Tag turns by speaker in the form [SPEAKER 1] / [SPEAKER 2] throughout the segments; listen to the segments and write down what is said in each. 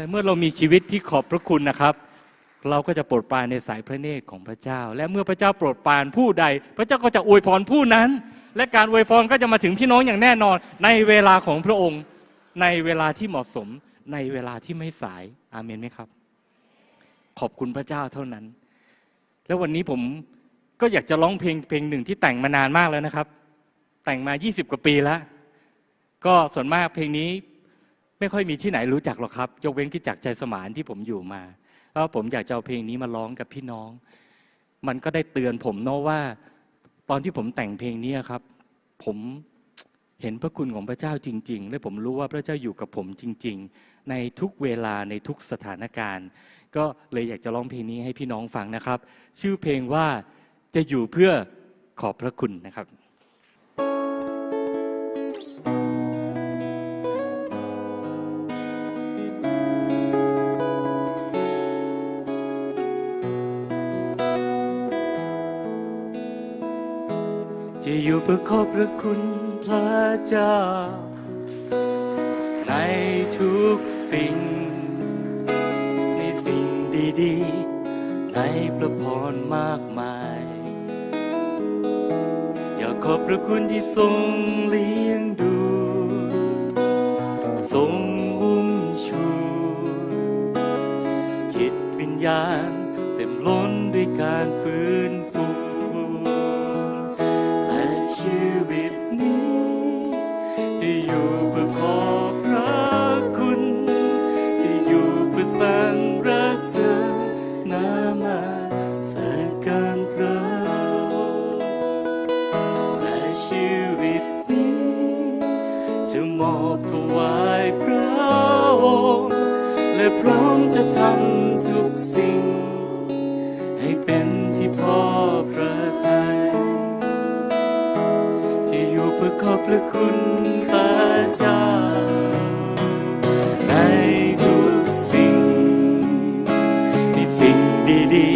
[SPEAKER 1] และเมื่อเรามีชีวิตที่ขอบพระคุณนะครับ เราก็จะโปรดปรานในสายพระเนตรของพระเจ้า และเมื่อพระเจ้าโปรดปรานผู้ใด พระเจ้าก็จะอวยพรผู้นั้น และการอวยพรก็จะมาถึงพี่น้องอย่างแน่นอน ในเวลาของพระองค์ ในเวลาที่เหมาะสม ในเวลาที่ไม่สายอาเมนไหมครับ ขอบคุณพระเจ้าเท่านั้น แล้ววันนี้ผมก็อยากจะร้องเพลงเพลงหนึ่งที่แต่งมานานมากแล้วนะครับ แต่งมา 20 กว่าปีแล้ว ก็ส่วนมากเพลงนี้ ไม่ค่อยมีที่ไหนรู้จักหรอกครับ ยกเว้นกิจจักใจสมานที่ผมอยู่มาแล้วผมอยากจะเอาเพลงนี้มาร้องกับพี่น้อง มันก็ได้เตือนผมเนาะว่า ตอนที่ผมแต่งเพลงนี้ครับ ผมเห็นพระคุณของพระเจ้าจริง ๆ และผมรู้ว่าพระเจ้าอยู่กับผมจริง ๆ ในทุกเวลาในทุกสถานการณ์ ก็เลยอยากจะร้องเพลงนี้ให้พี่น้องฟังนะครับ ชื่อเพลงว่าจะอยู่เพื่อขอบพระคุณนะครับ จะอยู่เพื่อขอบพระคุณพระเจ้า ในทุกสิ่ง ในสิ่งดีๆ ในพระพรมากมาย อยากขอบพระคุณที่ทรงเลี้ยงดู ทรงอุ้มชู จิตวิญญาณเต็มล้นด้วยการฟื้นฟู จะมอบถวายพระองค์และพร้อมจะทำทุกสิ่ง ให้เป็นที่พอพระทัยที่อยู่เพื่อขอบพระคุณพระเจ้าในทุกสิ่งในสิ่งดี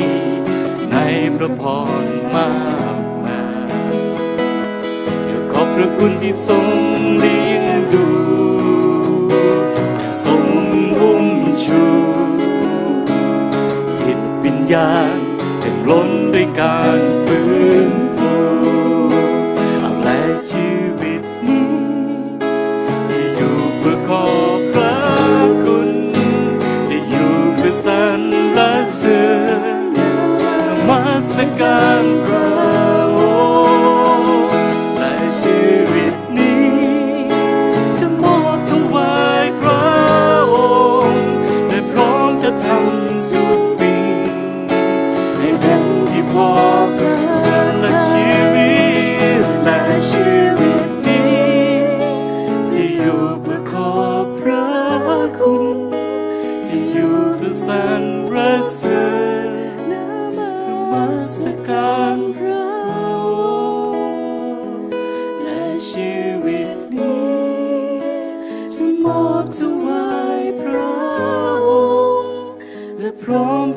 [SPEAKER 1] ๆ ในพระพรมากมายอยากขอบพระคุณที่ทรงเลี้ย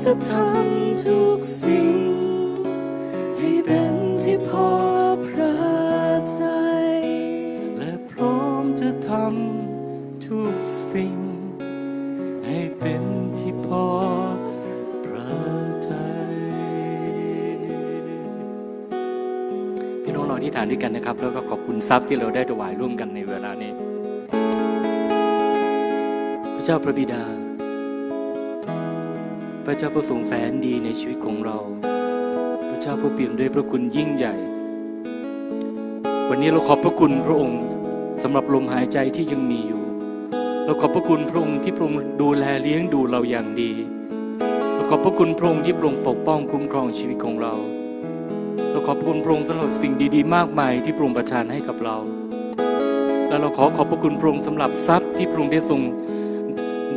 [SPEAKER 1] จะทำทุกสิ่ง ให้เป็นที่พอพระทัยและพร้อมจะทำทุกสิ่ง ให้เป็นที่พอพระทัยพี่น้องเราที่ฐานด้วยกันนะครับ แล้วก็ขอบคุณทรัพย์ที่เราได้ถวายร่วมกันในเวลานี้ พระเจ้าพระบิดา พระเจ้าผู้ทรงแสนดีในชีวิตของเรา พระเจ้าผู้เปี่ยมด้วยพระคุณยิ่งใหญ่ วันนี้เราขอบพระคุณพระองค์สำหรับลมหายใจที่ยังมีอยู่ เราขอบพระคุณพระองค์ที่พระองค์ดูแลเลี้ยงดูเราอย่างดีเราขอบพระคุณพระองค์ที่พระองค์ปกป้องคุ้มครองชีวิตของเรา เราขอบพระคุณพระองค์สำหรับสิ่งดีๆ มากมายที่พระองค์ประทานให้กับเรา และเราขอขอบพระคุณพระองค์สำหรับทรัพย์ที่พระองค์ได้ทรง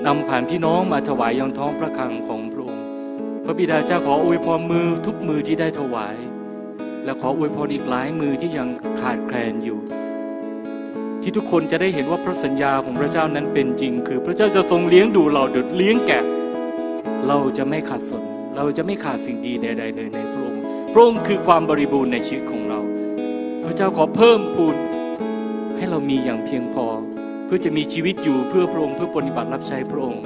[SPEAKER 1] นำผ่านพี่น้องมาถวายยังท้องพระคลังของพระองค์ พระบิดาเจ้าขออวยพรมือทุกมือที่ได้ถวาย และขออวยพรอีกหลายมือที่ยังขาดแคลนอยู่ ที่ทุกคนจะได้เห็นว่าพระสัญญาของพระเจ้านั้นเป็นจริง คือพระเจ้าจะทรงเลี้ยงดูเราดุดเลี้ยงแกะ เราจะไม่ขาดสน เราจะไม่ขาดสิ่งดีใดๆเลยในพระองค์ พระองค์คือความบริบูรณ์ในชีวิตของเรา พระเจ้าขอเพิ่มพูนให้เรามีอย่างเพียงพอ พื่อจะมีชีวิตอยู่เพื่อพระองค์เพื่อปฏิบัติรับใช้พระองค์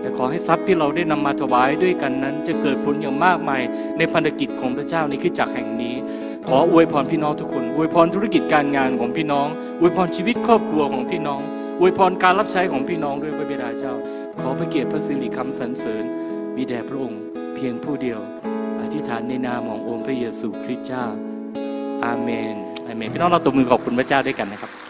[SPEAKER 1] แต่ขอให้ทรัพย์ที่เราได้นำมาถวายด้วยกันนั้น จะเกิดผลอย่างมากมายในพันธกิจของพระเจ้าในคริสตจักแห่งนี้ ขออวยพรพี่น้องทุกคนอวยพรธุรกิจการงานของพี่น้องอวยพรชีวิตครอบครัวของพี่น้องอวยพรการรับใช้ของพี่น้องด้วยพระบิดาเจ้า ขอพระเกียรติพระสิริคำสรรเสริญ มีแด่พระองค์ เพียงผู้เดียว อธิษฐานในนามขององค์พระเยซูคริสต์เจ้า อาเมนอาเมน พี่น้องเราตบมือขอบคุณพระเจ้าด้วยกันนะครับ